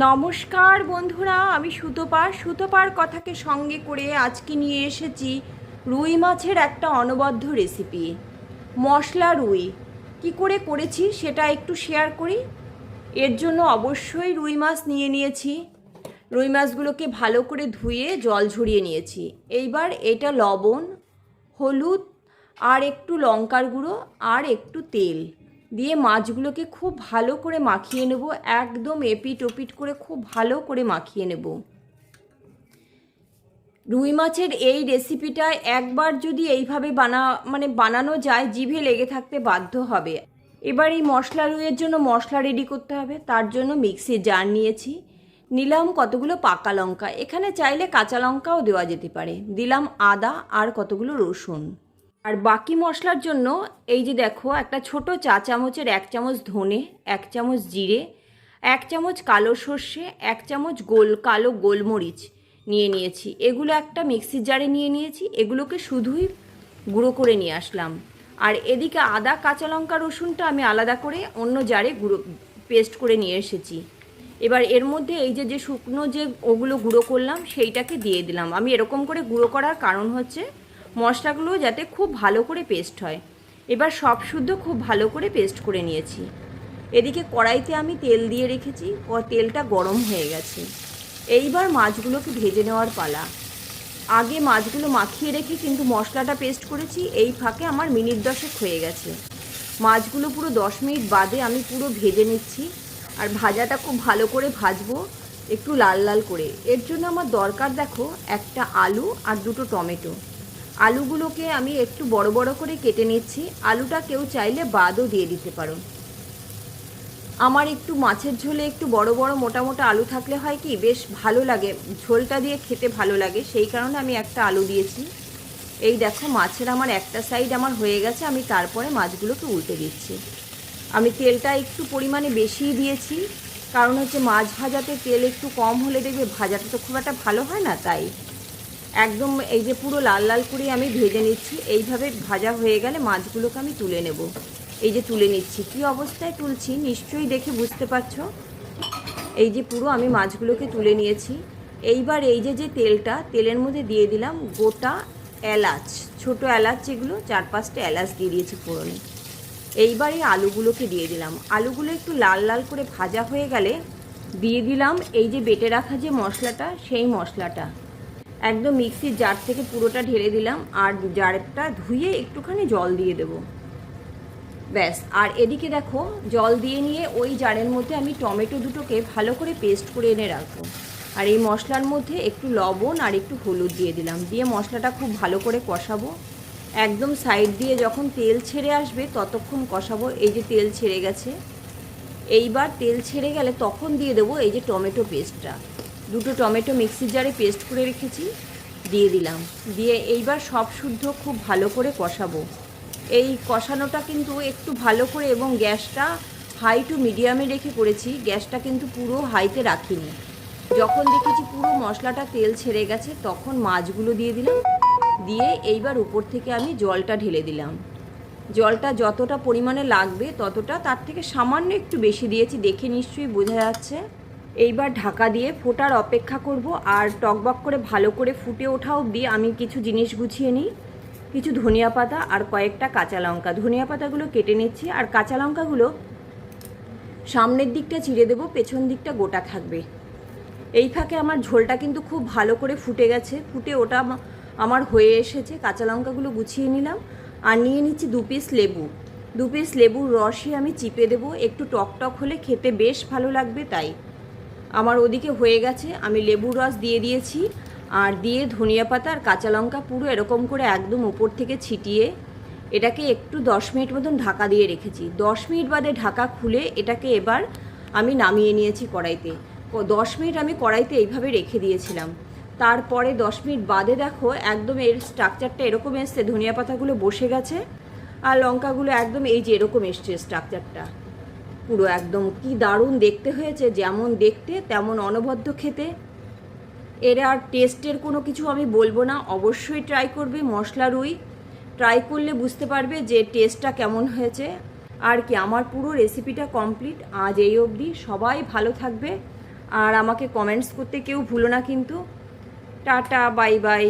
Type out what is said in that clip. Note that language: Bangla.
নমস্কার বন্ধুরা, আমি সুতোপার সুতোপার কথাকে সঙ্গে করে আজকে নিয়ে এসেছি রুই মাছের একটা অনবদ্য রেসিপি মশলা রুই। কি করে করেছি সেটা একটু শেয়ার করি? এর জন্য অবশ্যই রুই মাছ নিয়ে নিয়েছি। রুই মাছগুলোকে ভালো করে ধুয়ে জল ঝরিয়ে নিয়েছি। এইবার এটা লবণ, হলুদ আর একটু লঙ্কার গুঁড়ো আর একটু তেল। দিয়ে মাছগুলোকে খুব ভালো করে মাখিয়ে নেব, একদম এপিট ওপিট করে খুব ভালো করে মাখিয়ে নেব। রুই মাছের এই রেসিপিটা একবার যদি এইভাবে বানা মানে বানানো যায়, জিভে লেগে থাকতে বাধ্য হবে। এবার এই মশলা রুইয়ের জন্য মশলা রেডি করতে হবে, তার জন্য মিক্সির জার নিয়েছি। নিলাম কতগুলো পাকা লঙ্কা, এখানে চাইলে কাঁচা লঙ্কাও দেওয়া যেতে পারে। দিলাম আদা আর কতগুলো রসুন। আর বাকি মশলার জন্য এই যে দেখো, একটা ছোট চা চামচের এক চামচ ধনে, এক চামচ জিরে, এক চামচ কালো সর্ষে, এক চামচ গোল, কালো গোলমরিচ নিয়ে নিয়েছি। এগুলো একটা মিক্সির জারে নিয়ে নিয়েছি। এগুলোকে শুধুই গুঁড়ো করে নিয়ে আসলাম। আর এদিকে আদা, কাঁচা লঙ্কা, রসুনটা আমি আলাদা করে অন্য জারে গুঁড়ো, পেস্ট করে নিয়ে এসেছি। এবার এর মধ্যে এই যে যে শুকনো যে ওগুলো গুঁড়ো করলাম, সেইটাকে দিয়ে দিলাম। আমি এরকম করে গুঁড়ো করার কারণ হচ্ছে মশলাগুলো যাতে খুব ভালো করে পেস্ট হয়। এবার সব শুদ্ধ খুব ভালো করে পেস্ট করে নিয়েছি। এদিকে কড়াইতে আমি তেল দিয়ে রেখেছি, ও তেলটা গরম হয়ে গেছে। এইবার মাছগুলোকে ভেজে নেওয়ার পালা। আগে মাছগুলো মাখিয়ে রেখে কিন্তু মশলাটা পেস্ট করেছি, এই ফাঁকে আমার মিনিট দশেক হয়ে গেছে। মাছগুলো পুরো দশ মিনিট বাদে আমি পুরো ভেজে নিচ্ছি। আর ভাজাটা খুব ভালো করে ভাজবো, একটু লাল লাল করে। এর জন্য আমার দরকার দেখো একটা আলু আর দুটো টমেটো। আলুগুলোকে আমি একটু বড় বড় করে কেটে নিচ্ছি। আলুটা কেউ চাইলে বাদও দিয়ে দিতে পারো। আমার একটু মাছের ঝোলে একটু বড় বড় মোটা মোটা আলু থাকলে হয় কি, বেশ ভালো লাগে। ঝোলটা দিয়ে খেতে ভালো লাগে। সেই কারণে আমি একটা আলু দিয়েছি। এই দেখো, মাছের আমার একটা সাইড আমার হয়ে গেছে। আমি তারপরে মাছগুলোকে উল্টে দিচ্ছি। আমি তেলটা একটু পরিমাণে বেশিই দিয়েছি। কারণ হচ্ছে মাছ ভাজাতে তেল একটু কম হলে দেখবে ভাজাটা তো খুব একটা ভালো হয় না, তাই। একদম এই যে পুরো লাল লাল করে আমি ভেজে নিচ্ছি। এইভাবে ভাজা হয়ে গেলে মাছগুলোকে আমি তুলে নেব। এই যে তুলে নিচ্ছি। কী অবস্থায় তুলছি নিশ্চয়ই দেখে বুঝতে পারছ। এই যে পুরো আমি মাছগুলোকে তুলে নিয়েছি। এইবার এই যে যে তেলটা, তেলের মধ্যে দিয়ে দিলাম গোটা এলাচ, ছোট এলাচ যেগুলো, চার পাঁচটা এলাচ দিয়ে দিয়েছি ফোড়নে। এইবার এই আলুগুলোকে দিয়ে দিলাম। আলুগুলো একটু লাল লাল করে ভাজা হয়ে গেলে দিয়ে দিলাম এই যে বেটে রাখা যে মশলাটা, সেই মশলাটা। একদম মিক্সির জার থেকে পুরোটা ঢেলে দিলাম, আর জারটা ধুয়ে একটুখানি জল দিয়ে দেবো। ব্যাস, আর এদিকে দেখো, জল দিয়ে নিয়ে ওই জারের মধ্যে আমি টমেটো দুটোকে ভালো করে পেস্ট করে এনে রাখব। আর এই মশলার মধ্যে একটু লবণ আর একটু হলুদ দিয়ে দিলাম, দিয়ে মশলাটা খুব ভালো করে কষাবো। একদম সাইড দিয়ে যখন তেল ছেড়ে আসবে, ততক্ষণ কষাবো। এই যে তেল ছেড়ে গেছে, এইবার তেল ছেড়ে গেলে তখন দিয়ে দেবো এই যে টমেটো পেস্টটা। দুটো টমেটো মিক্সির জারে পেস্ট করে রেখেছি, দিয়ে দিলাম। দিয়ে এইবার সব শুদ্ধ খুব ভালো করে কষাবো। এই কষানোটা কিন্তু একটু ভালো করে এবং গ্যাসটা হাই টু মিডিয়ামে রেখে করেছি, গ্যাসটা কিন্তু পুরো হাইতে রাখিনি। যখন দেখেছি পুরো মশলাটা তেল ছেড়ে গেছে, তখন মাছগুলো দিয়ে দিলাম। দিয়ে এইবার উপর থেকে আমি জলটা ঢেলে দিলাম। জলটা যতটা পরিমাণে লাগবে ততটা তার থেকে সামান্য একটু বেশি দিয়েছি, দেখে নিশ্চয়ই বোঝা যাচ্ছে। এইবার ঢাকা দিয়ে ফোটার অপেক্ষা করব আর টকবক করে ভালো করে ফুটে ওঠা অবধি আমি কিছু জিনিস গুছিয়ে নিই। কিছু ধনিয়া পাতা আর কয়েকটা কাঁচা লঙ্কা। ধনিয়া পাতাগুলো কেটে নিচ্ছি আর কাঁচা লঙ্কাগুলো সামনের দিকটা চিড়ে দেবো, পেছন দিকটা গোটা থাকবে। এই ফাঁকে আমার ঝোলটা কিন্তু খুব ভালো করে ফুটে গেছে, ফুটে ওটা আমার হয়ে এসেছে। কাঁচা লঙ্কাগুলো গুছিয়ে নিলাম আর নিয়ে নিচ্ছি দু পিস লেবু। দু পিস লেবুর রসই আমি চিপে দেবো। একটু টক টক হলে খেতে বেশ ভালো লাগবে তাই। আমার ওদিকে হয়ে গেছে, আমি লেবুর রস দিয়ে দিয়েছি, আর দিয়ে ধনিয়া পাতা আর কাঁচা লঙ্কা পুরো এরকম করে একদম উপর থেকে ছিটিয়ে এটাকে একটু দশ মিনিট মতন ঢাকা দিয়ে রেখেছি। দশ মিনিট বাদে ঢাকা খুলে এটাকে এবার আমি নামিয়ে নিয়েছি কড়াইতে। দশ মিনিট আমি কড়াইতে এইভাবে রেখে দিয়েছিলাম। তারপরে দশ মিনিট বাদে দেখো একদম এর স্ট্রাকচারটা এরকম এসছে, ধনিয়া পাতাগুলো বসে গেছে, আর লঙ্কাগুলো একদম এই যে এরকম এসছে স্ট্রাকচারটা পুরো একদম কি দারুণ দেখতে হয়েছে, যেমন দেখতে তেমন অনবদ্য খেতে। এর আর টেস্টের কোনো কিছু আমি বলব না, অবশ্যই ট্রাই করবে মশলা রুই। ট্রাই করলে বুঝতে পারবে যে টেস্টটা কেমন হয়েছে। আর কি, আমার পুরো রেসিপিটা কমপ্লিট আজ এই অবধি। সবাই ভালো থাকবে। আর আমাকে কমেন্টস করতে কেউ ভুলো না কিন্তু। Tata bye bye